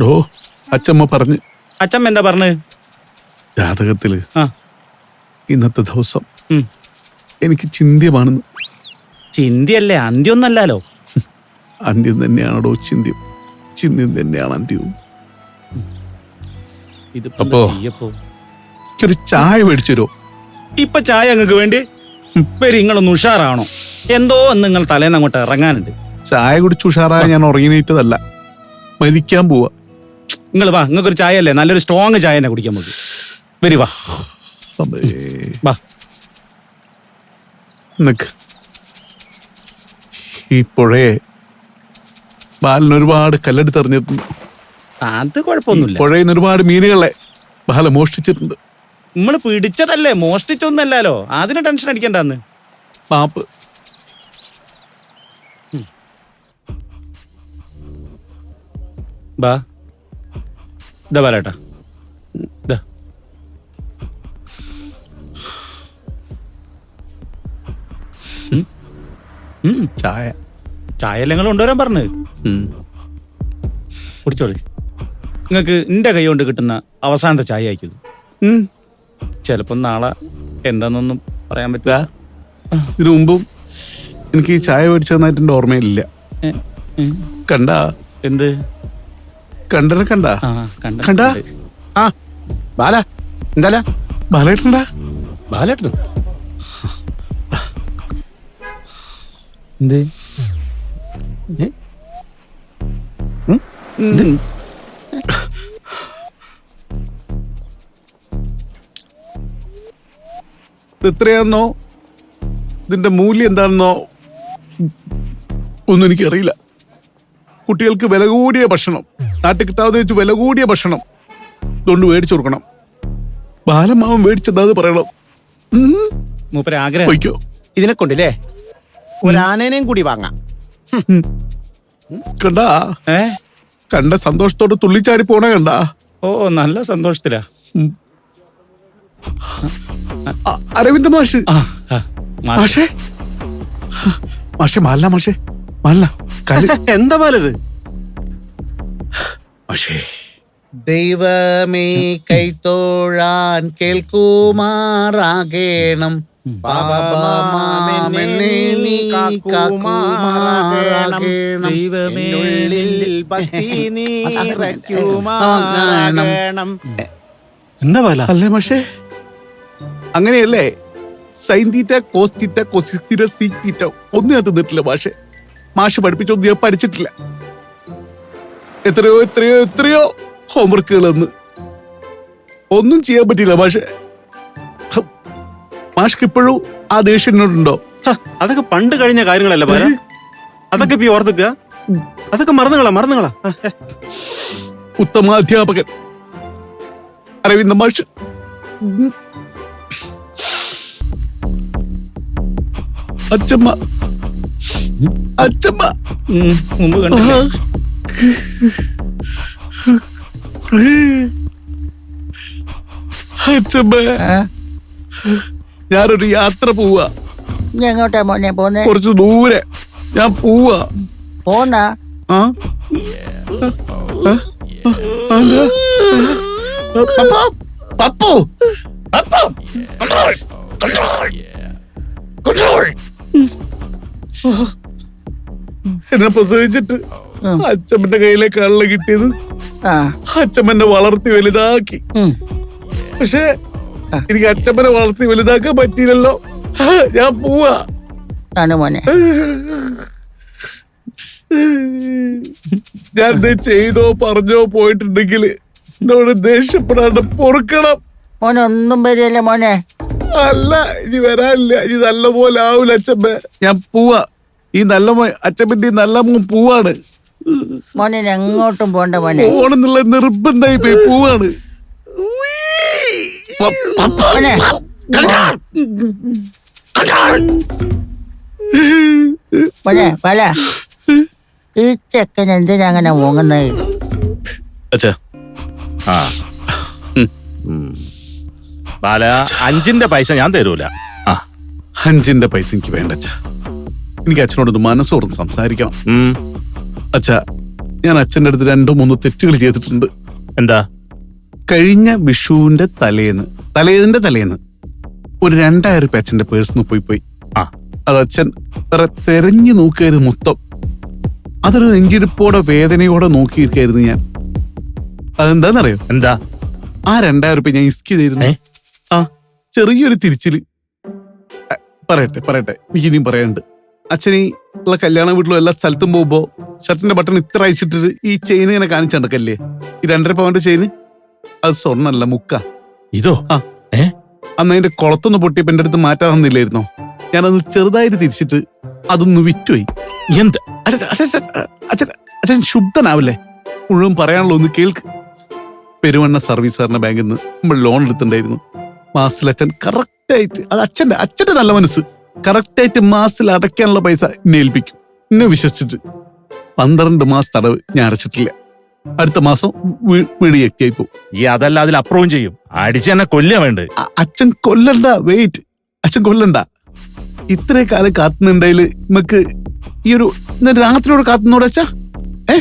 ഡോ അച്ചമ്മ പറഞ്ഞു. അച്ഛമ്മ എന്താ പറഞ്ഞത് ജാതകത്തിൽ ആ. ഇന്നത്തെ ദിവസം ഉം. എനിക്ക് ചിന്ത്യമാണെന്ന് ചിന്തിയല്ലേ അന്ത്യൊന്നല്ലോ അന്ത്യം തന്നെയാണോ ചിന്ത്യം? ചിന്ത്യം തന്നെയാണ് അന്ത്യവും ഇതിപ്പോ അപ്പോ? ചെയ്യപ്പോ? എനിക്കൊരു ചായ മേടിച്ചു തരുമോ? ഇപ്പൊ ചായ അങ്ങക്ക് വേണ്ടി? ഇങ്ങളൊന്ന് നിങ്ങളൊന്ന് ഉഷാറാണോ? എന്തോ ഒന്ന് നിങ്ങൾ തലേന്ന് അങ്ങോട്ട് ഇറങ്ങാനുണ്ട്. ചായ കുടിച്ച് ഉഷാറായ ഞാൻ ഉറങ്ങിനീറ്റതല്ല മരിക്കാൻ പോവാ. നിങ്ങൾ വാ നിങ്ങൾക്ക് ഒരു ചായ അല്ലേ നല്ലൊരു സ്ട്രോങ് ചായ തന്നെ കുടിക്കാൻ നമുക്ക് വരി വാ. വാ. നിക്ക്. ഈ പുഴയെ ബാലൻ ഒരുപാട് കല്ലെടുത്ത് എറിഞ്ഞിട്ടുണ്ട്. അത് കുഴപ്പമൊന്നുമില്ല. പുഴയിൽ നിന്ന് ഒരുപാട് മീനുകളെ ബാല മോഷ്ടിച്ചിട്ടുണ്ട്. നമ്മൾ പിടിച്ചതല്ലേ? മോഷ്ടിച്ചൊന്നല്ലോ അതിന് ടെൻഷൻ അടിക്കണ്ടെന്ന്. പാപ്പ്. ബാ ഇതാ. ഉം. ചായ ചായ. എല്ലാം നിങ്ങൾ കൊണ്ടുവരാൻ പറഞ്ഞു. കുടിച്ചോളി. നിങ്ങൾക്ക് എന്റെ കൈ കൊണ്ട് കിട്ടുന്ന അവസാനത്തെ ചായ അയക്കും ഉം. നാളെ എന്താണെന്നൊന്നും പറയാൻ പറ്റില്ല. ഇതിനു മുമ്പും എനിക്ക് ഈ ചായ മേടിച്ചതായിട്ട് ഓർമ്മയില്ല എന്റെ കണ്ട? എന്ത്? കണ്ടനെ കണ്ട ആ കണ്ട കണ്ടാ? ആ. ബാല എന്താല? ബാലേട്ടണ്ടാ ബാലേട്ടനോ? എന്ത്? എത്രയാണെന്നോ ഇതിന്റെ മൂല്യം എന്താണെന്നോ? ഒന്നും എനിക്കറിയില്ല. കുട്ടികൾക്ക് വില കൂടിയ ഭക്ഷണം. നാട്ടിൽ കിട്ടാതെ വെച്ച് വില കൂടിയ ഭക്ഷണം. ഇതുകൊണ്ട് മേടിച്ചു കൊടുക്കണം. ബാലമാവൻ പറയണം. മൂപ്പര് ആഗ്രഹം. പൊയ്ക്കോ ഇതിനെ കൊണ്ടില്ലേ ഒരാനേനെയും കൂടി വാങ്ങാം. കണ്ടാ? ഏ? കണ്ട സന്തോഷത്തോടെ തുള്ളിച്ചാടി പോണേ കണ്ട? ഓ നല്ല സന്തോഷത്തിലാ. അ- അരവിന്ദ മാഷ്. ആ ആ, മാഷ്. മാഷേ. മാഷേ മാല മാഷേ. മാല കൽ എന്താ ബാലത് ദൈവമേ കൈത്തോഴാൻ കേൾക്കുമാറാകേണം. എന്താ അല്ലേ പക്ഷേ അങ്ങനെയല്ലേ? സൈൻ തീറ്റ കോസ് തീറ്റ തീറ്റ തീറ്റ ഒന്നും ഞാൻ തിന്നിട്ടില്ല മാഷെ. മാഷ് പഠിപ്പിച്ചൊന്നും ഞാൻ പഠിച്ചിട്ടില്ല. എത്രയോ എത്രയോ എത്രയോ ഹോംവർക്കുകൾ എന്ന് ഒന്നും ചെയ്യാൻ പറ്റിയില്ല മാഷെ. മാഷ്ക്ക് ഇപ്പോഴും ആ ദേഷ്യനോടുണ്ടോ ഹ, അതൊക്കെ പണ്ട് കഴിഞ്ഞ കാര്യങ്ങളല്ല പാര അതൊക്കെ ഇപ്പൊ ഈ ഓർത്തുക അതൊക്കെ മറന്നുകളാ മറന്നുകളാ. ഉത്തമ അധ്യാപകൻ. ഉത്തമാധ്യാപകൻ അരവിന്ദ മാഷ്. ഉം. അച്ചമ്മ അച്ചമ്മ. ഉം, മുമ്പ് കണ്ടില്ലേ? അച്ചമ്മ ഞാനൊരു യാത്ര പോവാ. ഞാൻ എങ്ങോട്ടാ മോനെ പോന്നെ? കുറച്ച് ദൂരെ. ഞാൻ പോവാ. പോന്നാ? Pappu Pappu control control control എന്നെ പ്രസവിച്ചിട്ട്. ഉം. കയ്യിലെ കള്ള കിട്ടിയത് അച്ഛമ്മനെ വളർത്തി വലുതാക്കി. പക്ഷേ എനിക്ക് അച്ഛമ്മനെ വളർത്തി വലുതാക്കാൻ പറ്റിയില്ലല്ലോ. ഞാൻ പോവാ. മോനെ. ഞാൻ എന്ത് ചെയ്തോ പറഞ്ഞോ പോയിട്ടുണ്ടെങ്കിൽ എന്നോട് ദേഷ്യപ്പെടാണ്ട് പൊറുക്കണം. മോനെ ഒന്നും വരില്ല മോനെ. അല്ല ഇനി വരാനില്ല. ഇനി നല്ല പോലെ ആവൂല അച്ഛമ്മ. ഞാൻ പോവാ. ഈ നല്ല അച്ഛമ്മന്റെ ഈ നല്ല മോൻ പോവാണ്. മോനെ എങ്ങോട്ടും പോണ്ട മോനെ. പോണെന്നുള്ള നിർബന്ധമായി പോയി പോവാണ്. പ- പപ്പ. മോനെ. മോനെ പല. ഈ ചെക്കൻ എന്തിനാ അങ്ങനെ മൂങ്ങുന്നത് അച്ഛാ. ആ. ഉം. ബാല അഞ്ചിന്റെ പൈസ ഞാൻ തരൂല. ആ അഞ്ചിന്റെ പൈസ എനിക്ക് വേണ്ട അച്ഛാ. എനിക്ക് അച്ഛനോടൊന്ന് മനസ്സോർന്ന് സംസാരിക്കണം. അച്ഛാ ഞാൻ അച്ഛന്റെ അടുത്ത് രണ്ടോ മൂന്നോ തെറ്റുകൾ ചെയ്തിട്ടുണ്ട്. എന്താ? കഴിഞ്ഞ വിഷുവിന്റെ തലേന്ന് തലേതിന്റെ തലേന്ന് ഒരു രണ്ടായിരം രൂപ അച്ഛന്റെ പേഴ്സിന്ന് പോയി പോയി. ആ. അത് അച്ഛൻ വേറെ തെരഞ്ഞു നോക്കിയത് മൊത്തം. അതൊരു നെഞ്ചിരിപ്പോടെ വേദനയോടെ നോക്കിയിരിക്കായിരുന്നു ഞാൻ. അതെന്താന്നറിയോ? എന്താ? ആ രണ്ടായിരം രൂപ ഞാൻ ഇസ്കി ചെയ്തിരുന്നേ. ആ ചെറിയൊരു തിരിച്ചിൽ. പറയട്ടെ പറയട്ടെ. ഇനിയും പറയാനുണ്ട്. അച്ഛനീ ഉള്ള കല്യാണ വീട്ടിലും എല്ലാ സ്ഥലത്തും പോകുമ്പോ ഷർട്ടിന്റെ ബട്ടൺ ഇത്ര അയച്ചിട്ട് ഈ ചെയിൻ ഇങ്ങനെ കാണിച്ചണ്ടക്കല്ലേ? ഈ രണ്ടര പവന്റെ ചെയിന് അത് സ്വർണല്ല മുക്ക. ഇതോ? ആ. ഏ? അന്ന് അതിന്റെ കുളത്തൊന്ന് പൊട്ടിയപ്പോ എന്റെ അടുത്ത് മാറ്റാൻ തന്നില്ലായിരുന്നോ? ഞാനത് ചെറുതായിട്ട് തിരിച്ചിട്ട് അതൊന്ന് വിറ്റുപോയി. എന്ത്? അച്ഛൻ ശുദ്ധനാവില്ലേ? മുഴുവൻ പറയാനുള്ള ഒന്ന് കേൾക്ക്. പെരുവണ്ണ സർവീസ് സഹകരണ ബാങ്കിൽ നിന്ന് നമ്മൾ ലോൺ എടുത്തിട്ടുണ്ടായിരുന്നു. മാസത്തിൽ അച്ഛൻ കറക്റ്റ് ആയിട്ട് അത് അച്ഛന്റെ അച്ഛന്റെ നല്ല മനസ്സ്. കറക്റ്റ് ആയിട്ട് മാസത്തിൽ അടയ്ക്കാനുള്ള പൈസ എന്നെ ഏൽപ്പിക്കും. എന്നെ വിശ്വസിച്ചിട്ട്. പന്ത്രണ്ട് മാസം തടവ് ഞാൻ അടച്ചിട്ടില്ല. അടുത്ത മാസം വീട് പോകും. ഈ അതല്ല അതിൽ അപ്രൂവും ചെയ്യും. അടിച്ച് തന്നെ കൊല്ലുക വേണ്ട? അച്ഛൻ കൊല്ലണ്ട വെയിറ്റ് അച്ഛൻ കൊല്ലണ്ട. ഇത്രേ കാലം കാത്തുന്നുണ്ടെങ്കിൽ നമുക്ക് ഈ ഒരു രാത്രിയോട് കാത്തുന്നോട് അച്ഛാ? ഏ?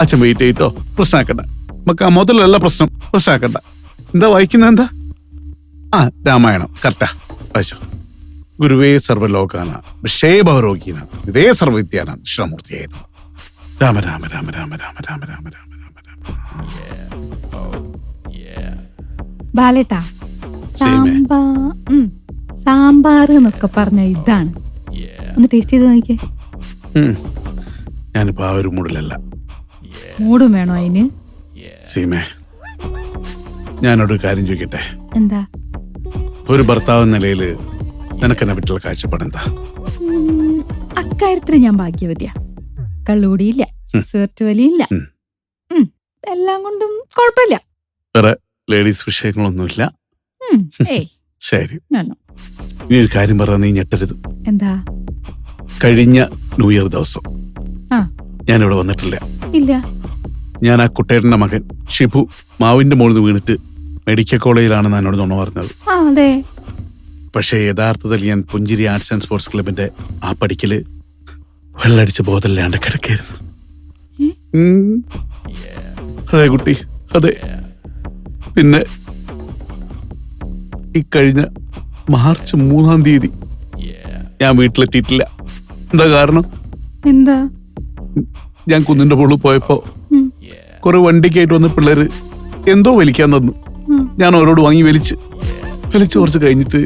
അച്ഛൻ വെയിറ്റ് ചെയ്തിട്ടോ പ്രശ്നമാക്കണ്ട. നമുക്ക് ആ മുതലല്ല പ്രശ്നം. പ്രശ്നമാക്കണ്ട. എന്താ വായിക്കുന്നത് എന്താ? ആ രാമായണം. കറക്റ്റാ. വായിച്ചോ. ഗുരുവേ സർവലോകാന വിഷയഭവരോഗീന ഇതേ സർവവിദ്യാന ദക്ഷിണമൂർത്തിയായിരുന്നു രാമ രാമ രാമ രാമ രാമ രാമ രാമ രാമ രാമ രാമ ബാലേട്ടാ. സാമ്പാ സാമ്പാർ എന്നൊക്കെ പറഞ്ഞ ഇതാണ് ഒന്ന് ടേസ്റ്റ് ചെയ്ത് നോക്കിയേ. ഞാനിപ്പോ ആ ഒരു മൂടിലല്ല മൂടും വേണോ അതിന് സീമേ ഞാനോട് ഒരു കാര്യം ചോദിക്കട്ടെ എന്താ ഒരു ഭർത്താവ് എന്ന നിനക്കെന്നെ പറ്റിയുള്ള കാഴ്ചപ്പാട് എന്താ? അക്കാര്യത്തിന് ഞാൻ ഭാഗ്യവതിയ. കള്ളുകൂടിയില്ല. സിഗരറ്റ് വലിയില്ല. എല്ലാം കൊണ്ടും കുഴപ്പമില്ല. വേറെ ലേഡീസ് വിഷയങ്ങളൊന്നുമില്ല. ശരി. ഇനി ഒരു കാര്യം പറഞ്ഞാൽ നീ ഞെട്ടരുത്. എന്താ? കഴിഞ്ഞ ന്യൂ ഇയർ ദിവസം ഞാനിവിടെ വന്നിട്ടില്ല. ഇല്ല. ഞാൻ ആ കുട്ടേട്ടന്റെ മകൻ ഷിബു മാവിന്റെ മുകളിൽ നിന്ന് വീണിട്ട് മെഡിക്കൽ കോളേജിലാണെന്ന് എന്നോട് നുണ പറഞ്ഞത്. പക്ഷേ യഥാർത്ഥത്തിൽ ഞാൻ പുഞ്ചിരി ആർട്സ് ആൻഡ് സ്പോർട്സ് ക്ലബിന്റെ ആ പഠിക്കൽ വെള്ളടിച്ച് ബോധമില്ലാണ്ട് കിടക്കായിരുന്നു. അതെ കുട്ടി അതെ. പിന്നെ ഇക്കഴിഞ്ഞ കഴിഞ്ഞ മാർച്ച് മൂന്നാം തീയതി ഞാൻ വീട്ടിലെത്തിയിട്ടില്ല. എന്താ കാരണം? എന്താ? ഞാൻ കുന്നിന്റെ മുകളിൽ പോയപ്പോ കുറെ വണ്ടിക്കായിട്ട് വന്ന പിള്ളേര് എന്തോ വലിക്കാൻ തന്നു. ഞാൻ അവരോട് വാങ്ങി വലിച്ച്. വലിച്ചു കുറച്ച് കഴിഞ്ഞിട്ട്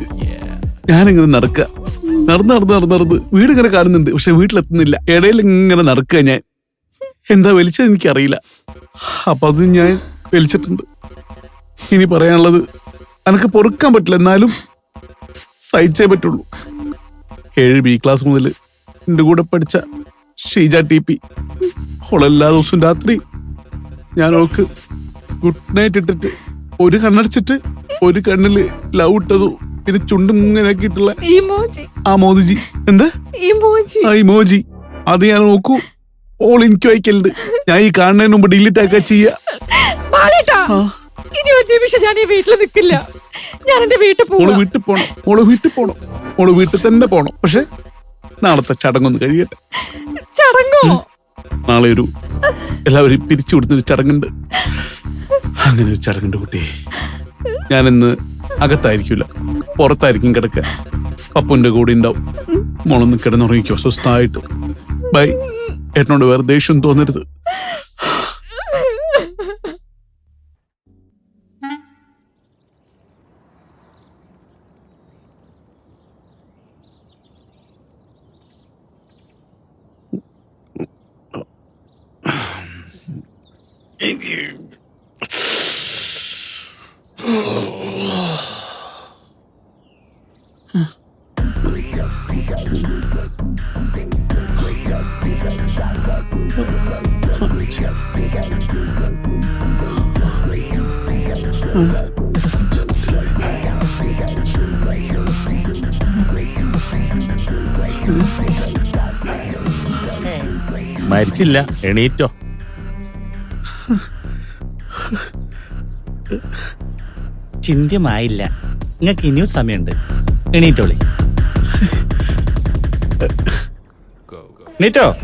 ഞാനിങ്ങനെ നടക്കുക നടന്ന് നടന്ന് നടന്ന് നടന്ന് വീട് ഇങ്ങനെ കാണുന്നുണ്ട് പക്ഷെ വീട്ടിലെത്തുന്നില്ല. ഇടയിൽ ഇങ്ങനെ നടക്കുക ഞാൻ. എന്താ വലിച്ചത് എനിക്കറിയില്ല. അപ്പൊ അത് ഞാൻ വലിച്ചിട്ടുണ്ട്. ഇനി പറയാനുള്ളത് എനിക്ക് പൊറുക്കാൻ പറ്റില്ല എന്നാലും സഹിച്ചേ പറ്റുള്ളൂ. ഏഴ് ബി ക്ലാസ് മുതൽ എന്റെ കൂടെ പഠിച്ച ഷീജ ടി പി അവളെല്ലാ ദിവസവും രാത്രി ഞാൻ അവൾക്ക് ഗുഡ് നൈറ്റ് ഇട്ടിട്ട് ഒരു കണ്ണടച്ചിട്ട് ഒരു കണ്ണിൽ ലവ് ഇട്ടതു പിന്നെ ചുണ്ടും ഇങ്ങനെ ആക്കിയിട്ടുള്ള ആ മോദിജി എന്താ? ഇമോജി അത് ഞാൻ നോക്കൂ. ഓൾ എനിക്ക് വായിക്കലുണ്ട് ഞാൻ ഈ കാണുന്നതിന് മുമ്പ് ഡിലീറ്റ് ആക്കാ ചെയ്യാ. ഇനി ഒരു നിമിഷം ഞാൻ ഈ വീട്ടിൽ നിൽക്കില്ല ഞാൻ എന്റെ വീട്ടിൽ ഓൾ പോവാ. വീട്ടിൽ പോണം. ഓൾ വീട്ടിൽ പോണം. ഓൾ വീട്ടിൽ തന്നെ പോണം. പക്ഷെ നാളത്തെ ചടങ്ങൊന്ന് കഴിയട്ടെ. ചടങ്ങോ? നാളെ ഒരു എല്ലാവരും പിരിച്ചു കൊടുത്തൊരു ചടങ്ങുണ്ട്. അങ്ങനെ ഒരു ചടങ്ങുണ്ട് കുട്ടി. ഞാനിന്ന് അകത്തായിരിക്കില്ല പുറത്തായിരിക്കും കിടക്കുക. പപ്പുന്റെ കൂടെ ഉണ്ടാവും. മോളൊന്ന് കിടന്നുറങ്ങിക്കോ സ്വസ്ഥായിട്ട് ബൈ. ഏട്ടനോട് വേറെ ദേഷ്യം തോന്നരുത്. മരിച്ചില്ല. എണീറ്റോ? ചിന്ത്യമായില്ല. നിങ്ങൾക്ക് ഇനിയും സമയമുണ്ട്. എണീറ്റോളി. എണീറ്റോ?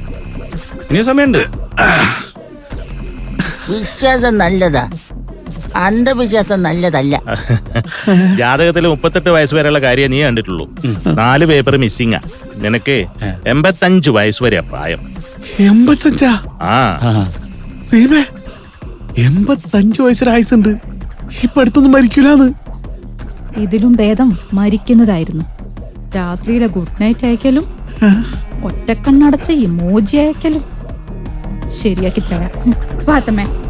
ഇനിയും സമയമുണ്ട്. വിശ്വാസം നല്ലതാ. അന്ധവിശ്വാസം നല്ലതല്ല. ജാതകത്തിൽ മുപ്പത്തെട്ട് വയസ്സ് വരെയുള്ള കാര്യം നീ കണ്ടിട്ടുള്ളൂ. നാല് പേപ്പർ മിസ്സിങ്ങാ. നിനക്ക് എൺപത്തഞ്ച് വയസ്സ് വരെ പ്രായം. എൺപത്തഞ്ചാ? ആ. സീമേ എൺപത്തഞ്ചു വയസ്സൊരായുസുണ്ട് ഇപ്പൊ അടുത്തൊന്നും മരിക്കൂലാന്ന്. ഇതിലും ഭേദം മരിക്കുന്നതായിരുന്നു. രാത്രിയിലെ ഗുഡ് നൈറ്റ് അയക്കലും ഒറ്റക്കണ്ണടച്ച ഇമോജി അയക്കലും. ശരിയാക്കി തരാം. വാച്ചമ്മേ